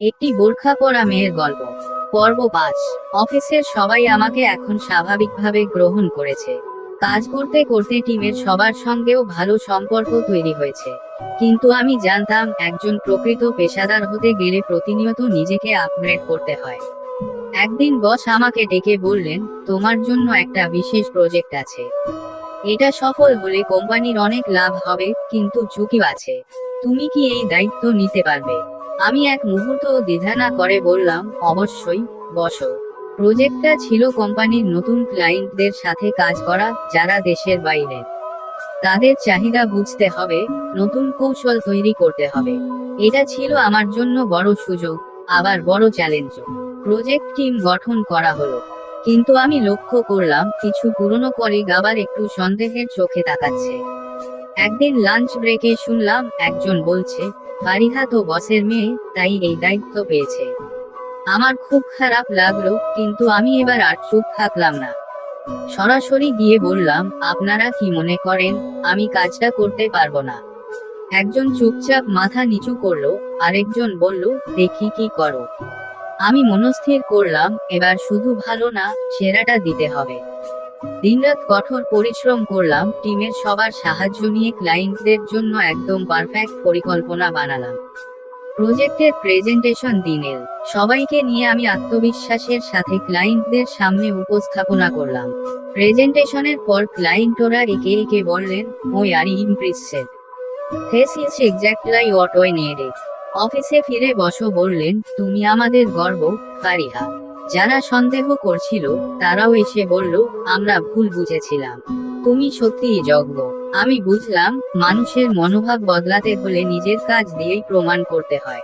একটি বোরখা পরা মেয়ের গল্প। পর্ব পাঁচ। অফিসের সবাই আমাকে এখন স্বাভাবিকভাবে গ্রহণ করেছে। কাজ করতে করতে টিমের সবার সঙ্গেও ভালো সম্পর্ক তৈরি হয়েছে। কিন্তু আমি জানতাম, একজন প্রকৃত পেশাদার হতে গেলে প্রতিনিয়ত নিজেকে আপগ্রেড করতে হয়। একদিন বস আমাকে ডেকে বললেন, তোমার জন্য একটা বিশেষ প্রজেক্ট আছে। এটা সফল হলে কোম্পানির অনেক লাভ হবে, কিন্তু ঝুঁকিও আছে। তুমি কি এই দায়িত্ব নিতে পারবে? আমি এক মুহূর্ত দ্বিধা না করে বললাম, অবশ্যই, বসো। প্রজেক্টটা ছিল কোম্পানির নতুন ক্লায়েন্টদের সাথে কাজ করা, যারা দেশের বাইরে। তাদের চাহিদা বুঝতে হবে, নতুন কৌশল তৈরি করতে হবে। এটা ছিল আমার জন্য বড় সুযোগ, আবার বড় চ্যালেঞ্জ প্রজেক্ট টিম গঠন করা হলো। কিন্তু আমি লক্ষ্য করলাম, কিছু পুরনো কলিগ আবার একটু সন্দেহের চোখে তাকাচ্ছে। একদিন লাঞ্চ ব্রেকে শুনলাম, একজন বলছে ফারিহা তো বসের মেয়ে, তাই এই দায়িত্ব পেয়েছে। আমার খুব খারাপ লাগল, কিন্তু আমি এবার আর চুপ থাকলাম না। সরাসরি গিয়ে বললাম, আপনারা কি মনে করেন, আমি কাজটা করতে পারব না? একজন চুপচাপ মাথা নিচু করল, আরেকজন বলল, দেখি কি করো। আমি মনস্থির করলাম, এবার শুধু ভালো না, সেরাটা দিতে হবে। দিনরাত কঠোর পরিশ্রম করলাম, টিমের সবার সাহায্য নিয়ে ক্লায়েন্টদের জন্য একদম পারফেক্ট পরিকল্পনা বানালাম। প্রজেক্টের প্রেজেন্টেশন দিনের। সবাইকে নিয়ে আমি আত্মবিশ্বাসের সাথে ক্লায়েন্টদের সামনে উপস্থাপনা করলাম। প্রেজেন্টেশনের পর ক্লায়েন্টরা একে একে বললেন, ওই আর ইমপ্রেসেড This is exactly what I needed. অফিসে ফিরে বসো বললেন, তুমি আমাদের গর্ব, ফারিহা। যারা সন্দেহ করছিল, তারাও এসে বলল, আমরা ভুল বুঝেছিলাম। তুমি সত্যিই যজ্ঞ। আমি বুঝলাম, মানুষের মনোভাব বদলাতে হলে নিজের কাজ দিয়েই প্রমাণ করতে হয়।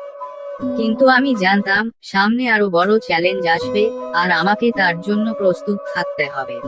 কিন্তু আমি জানতাম, সামনে আরও বড় চ্যালেঞ্জ আসবে, আর আমাকে তার জন্য প্রস্তুত থাকতে হবে।